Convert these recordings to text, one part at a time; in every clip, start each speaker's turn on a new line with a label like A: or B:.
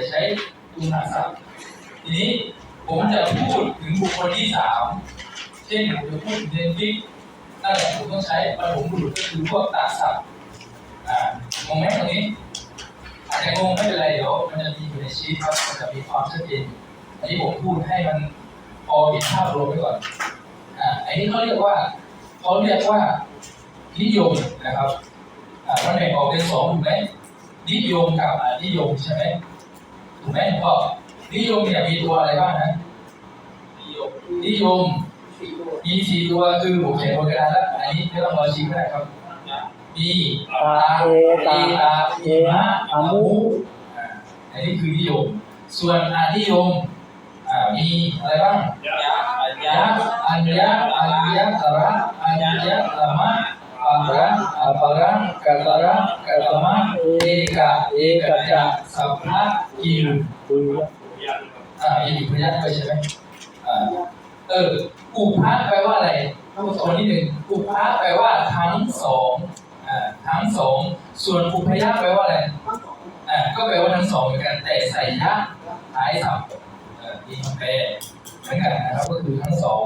A: แต่ใช้ตุหาศัพท์ทีนี้ผมจะพูดถึงบุคคลที่สามเช่นผมจะพูดถึงเดนฟิกนั่นแหละผมต้องใช้ปฐมบุรุษก็คือพวกตาศัพท์อ่างงไหมตรงนี้ อาจจะงงไม่เป็นไรเดี๋ยวมันจะมีอยู่ในชีทครับมันจะมีความชัดเจนอันนี้ผมพูดให้มันพอเห็นภาพรวมไว้ก่อนอ่าอันนี้เขาเรียกว่าเขาเรียกว่านิยมนะครับอ่ามันแบ่งออกเป็นสองถูกไหมนิยมกับอนิยมใช่ไหม ถูกไหมพ่อนิยมเนี่ยมีตัวอะไรบ้างนะนิยมนิยมมีสี่ตัวคือผมเขียนบนกระดานแล้วอันนี้ไม่ต้องรอชี้ก็ได้ครับมี
B: ตาเอตา
A: ตาเอมะอามุอ่าอันนี้คือนิยม ส่วนอนิยมอ่ามีอะไรบ้าง
C: ยะยะ
A: ยะอัญญะอัญญะตระอัญญะตมะอา ระอาปาระกัตระกัตมะเอกะเอกะจะสัพพะกิลุ
B: ย
A: อ่าอีกพยัญชนะใช่ไหมอ่าเอออุพะแปลว่าอะไรต้องสอนนิดหนึ่งอุพะแปลว่าทั้งสองอ่าทั้งสองส่วนอุพยะแปลว่าอะไรอ่าก็แปลว่าทั้งสองเหมือนกันแต่ใส่ยะท้ายศัพท์เอ่อมีคำแปลเหมือนกันนะครับก็คือทั้งสอง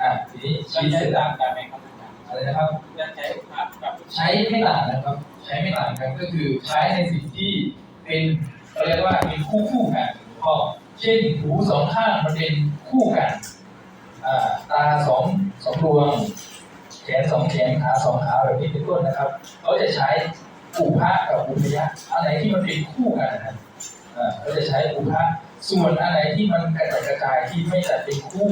A: อ่าทีนี้
C: ชี้
A: เสร็จ
C: ต่างกันไหมครับ
A: อะไรนะครับ
C: ใช้ผักกับ
A: ใช้ไม่ต่างนะครับ ใช้ไม่ต่างกันก็คือใช้ในสิ่งที่เป็นเราเรียกว่าเป็นคู่คู่กันก็เช่นหูสองข้างมันเป็นคู่กันตาสองสองดวงแขนสองแขนขาสองขาแบบนี้เป็นต้นนะครับเขาจะใช้อุพะกับอุพยะอะไรที่มันเป็นคู่กันนะครับอ่าเขาจะใช้อุพะส่วนอะไรที่มันกระจายกระจายที่ไม่จัดเป็นคู่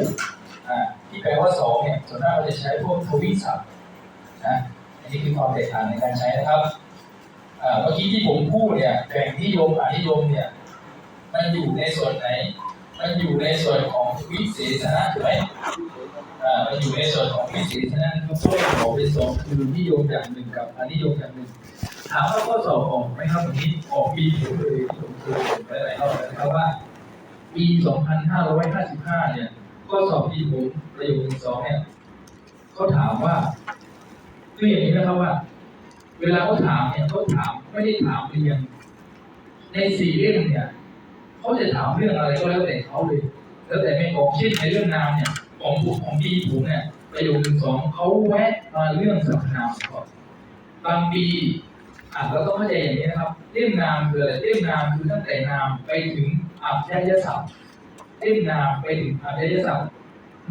A: อ่า ที่แปลว่าสองเนี่ยส่วนมากเราจะใช้พวกทวิศัพท์นะอันนี้คือความแตกต่างในการใช้นะครับเมื่อกี้ที่ผมพูดเนี่ยแบ่งนิยมอนิยมเนี่ยมันอยู่ในส่วนไหน มันอยู่ในส่วนของวิเศษณะถูกไหมอ่ามันอยู่ในส่วนของวิถีฉะนั้นทุกข้อสอบเป็นสองคือนิยมอย่างหนึ่งกับอนิยมอย่างหนึ่งถามว่าข้อสอบออกไหมครับวันนี้ออกปีผมเลยผมเคยเห็นไปหลายรอบแล้วนะครับว่าปี 2555 เนี่ย ข้อสอบปีผมประโยคหนึ่สองเนี่ยเขาถามว่าคืออย่างนี้นะครับว่า เวลาเขาถามเนี่ยเขาถามไม่ได้ถามเรียงในสี่เรื่องเนี่ยเขาจะถามเรื่องอะไรก็แล้วแต่เขาเลย แล้วแต่ไม่บอกเช่นในเรื่องนามเนี่ย ของผมของพี่ผมเนี่ยประโยคหนึ่งสองเขาแวะมาเรื่องสรรพนามก่อนบางปีอะเราต้องเข้าใจอย่างนี้นะครับเล่มนามคืออะไรเล่มนามคือตั้งแต่นามไปถึงอัพยยศัพท์ เล่มนามไปถึงอัพยยศัพ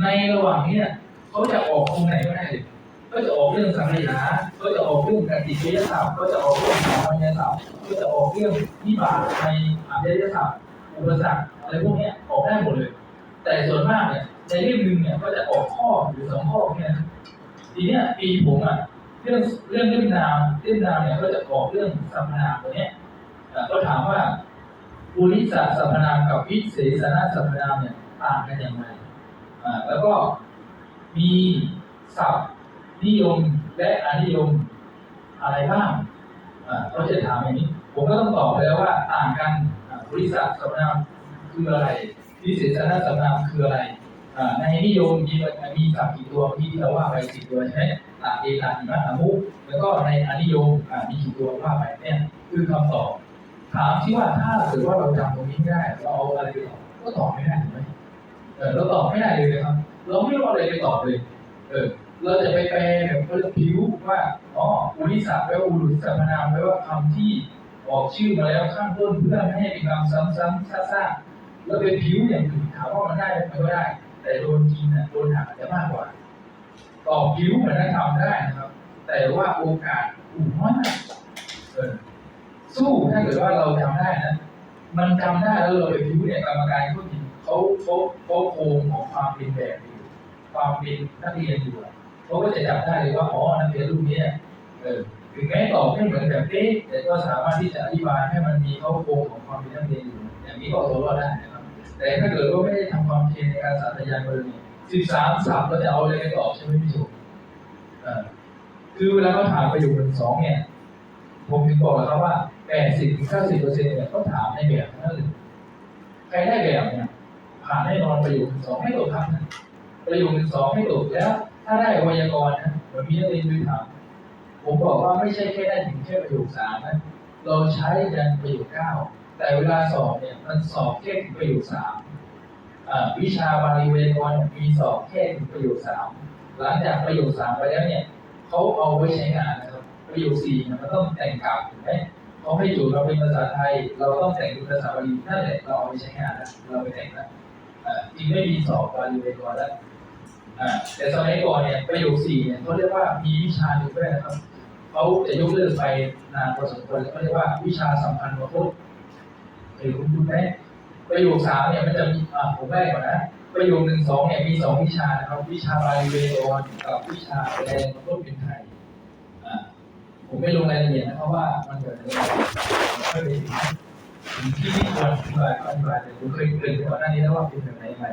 A: ในระหว่างนี้เขาจะออกตรงไหนก็ได้เลยก็จะออกเรื่องสังขยาก็จะออกเรื่องกติกายศัพท์ก็จะออกเรื่องสามัญศัพท์ก็จะออกเรื่องนิบาตในอัพยยศัพท์อุปสรรคอะไรพวกนี้ออกได้หมดเลย แต่ส่วนมากเนี่ยในเล่มหนึ่งเนี่ยก็จะออกข้อหรือสองข้อแค่นั้นทีเนี้ยปีผมอะเรื่องเรื่องเล่มนามเล่มนามเนี่ยก็จะออกเรื่องสัมพนาตัวเนี้ยอะก็ถามว่า ปุริสสัพนามกับวิเศษณสัพนามเนี่ยต่างกันอย่างไรอ่าแล้วก็มีศัพท์นิยมและอนิยมอะไรบ้างอ่าเขาจะถามอย่างนี้ ผมก็ต้องตอบไปแล้วว่าต่างกันอ่าปุริสสัพนามคืออะไรวิเศษณสัมนามคืออะไรอ่าในนิยมมีมีสับกี่ตัวที่เราว่าไปสิบตัวใช่ไหมตาเอตาอิมะอามุแล้วก็ในอนิยมอ่ามีกี่ตัวว่าไปเนี่ยคือคำตอบ ถามที่ว่าถ้าเกิดว่าเราจำตรงนี้ไม่ได้ เราเอาอะไรไปตอบก็ตอบไม่ได้ถูกไหมเออเราตอบไม่ได้เลยนะครับ เราไม่รู้อะไรไปตอบเลย เออ เราจะไปแปลแบบผิวว่าอ๋ออุริสาแปลว่าอุรุสัมนามแปลว่าคำที่ออกชื่อมาแล้วข้างต้นเพื่อไม่ให้เป็นคำซ้ำๆซากๆแล้วเป็นผิวอย่างอื่นถามว่ามันได้ไหมก็ได้ แต่โดนกินน่ะโดนหักอาจะมากกว่าต่อผิวเหมือนนั้นทำได้นะครับ แต่ว่าโอกาสอูน้อยมาก ถ้าเกิดว่าเราจำได้นะมันจำได้แล้วเราไปผิวเนี่ยกรรมการเขากินเขาเขาเขาโครงของความเป็นแบบอยู่ความเป็นนักเรียนอยู่เขาก็จะจำได้เลยว่าอ๋อนักเรียนรุ่นนี้เออถึงแม้ตอบไม่เหมือนแบบเป๊ะแต่ก็สามารถที่จะอธิบายให้มันมีเขาโครงของความเป็นนักเรียนอยู่อย่างนี้ก็เอาตัวรอดได้นะครับแต่ถ้าเกิดว่าไม่ได้ทำความเพียรในการสาธยายบริเนี่ยสิบสามสับเราจะเอาอะไรไปตอบใช่ไหมพี่โจเอ่อคือเวลาเขาถามประโยคหนึ่งสองเนี่ย ผมถึงบอกแล้วครับว่า แปดสิบเก้าสิบเปอร์เซ็นต์เนี่ยเขาถามในแบบทั้งนั้นเลยใครได้แบบเนี่ยผ่านแน่นอนประโยคสองให้ตกครับนะประโยคหนึ่งสองให้ตกแล้ว ถ้าได้ไวยากรณ์นะเหมือนมีนักเรียนไปถามผมบอกว่าไม่ใช่แค่ได้ถึงแค่ประโยคสามนะเราใช้ยันประโยคเก้าแต่เวลาสอบเนี่ยมันสอบแค่ถึงประโยคสามอ่าวิชาบาลีเวรวันมีสอบแค่ถึงประโยคสามหลังจากประโยคสามไปแล้วเนี่ยเขาเอาไว้ใช้งานนะครับประโยคสี่เนี่ยมันต้องแต่งกลับถูกไหม เขาให้โจทย์เราเป็นภาษาไทย เราต้องแต่งเป็นภาษาบาลีนั่นแหละเราเอาไปใช้งานนะเราไปแต่งนะอ่าจริงไม่มีสอบบาลีเวรวันแล้วอ่าแต่สมัยก่อนเนี่ยประโยคสี่เนี่ยเขาเรียกว่ามีวิชาหนึ่ด้วยนะครับเขาจะยกเลิกไปนานพอสมควรแล้วเขาเรียกว่าวิชาสัมพันธ์วพจน์เคยคุ้นๆไหมประโยคสามเนี่ยมันจะมีอ่าผมแรกก่อนนะประโยคหนึ่งสองเนี่ยมีสองวิชานะครับวิชาบาลีเวรอนกับวิชาแสดงวพจน์เป็นไทย ผมไม่ลงรายละเอียดนะเพราะว่ามันเกิดอะไรไม่ไปถึงที่ที่ควรอธิบายก็อธิบายแต่ผมเคยเกรินไปก่อนหน้านี้แล้วว่าเป็นแบบไหนยังไง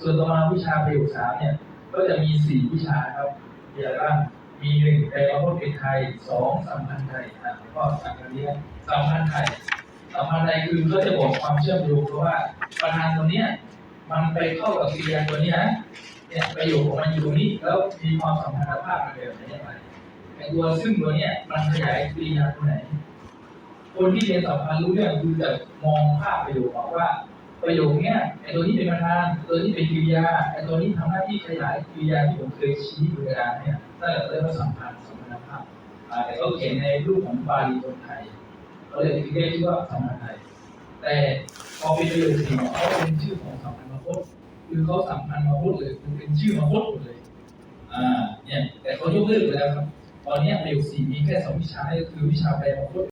A: ส่วนต่อมาวิชาประโยคสามเนี่ยก็จะมีสี่วิชาครับมีอะไรบ้างมีหนึ่งแปลว่าพูดเป็นไทยสองสัมพันธ์ไทยอะก็สัมพันธ์นี้สัมพันธ์ไทยสัมพันธ์ไทยคือก็จะบอกความเชื่อมโยงเพราะว่าประธานตัวเนี้ยมันไปเข้ากับกริยาตัวนี้นะเนี่ยประโยคของมันอยู่ตรงนี้แล้วมีความสัมพันธภาพกันแบบไหนอย่างไรไอ้ ตัวซึ่งตัวเนี้ยมันขยายกริยาตัวไหน คนที่เรียนสัมพันธ์รู้เรื่องคือจะมองภาพประโยคออกว่า ประโยคเนี้ยไอตัวนี้เป็นประธานตัวนี้เป็นกริยาไอตัวนี้ทำหน้าที่ขยายกริยาที่ผมเคยชี้อยู่ในกาเนี่ยนั่นแหละเรียกว่าสัมพันธ์สัมพันธภาพแต่ก็เขียนในรูปของบาลีคนไทยก็เลยเรียกชื่อว่าสัมพันธ์ไทยแต่พอเป็นประโยคสี่เนี่ยเขาเป็นชื่อของสัมพันธ์มาพจน์คือเขาสัมพันธ์มาพจน์เลยคือเป็นชื่อมาพจน์หมดเลยอ่าเนี่ยแต่เขายกเลิกไปแล้วครับ ตอนนี้ยประโยคสี่มีแค่สองวิชาก็คือวิชาแปลมาพจน์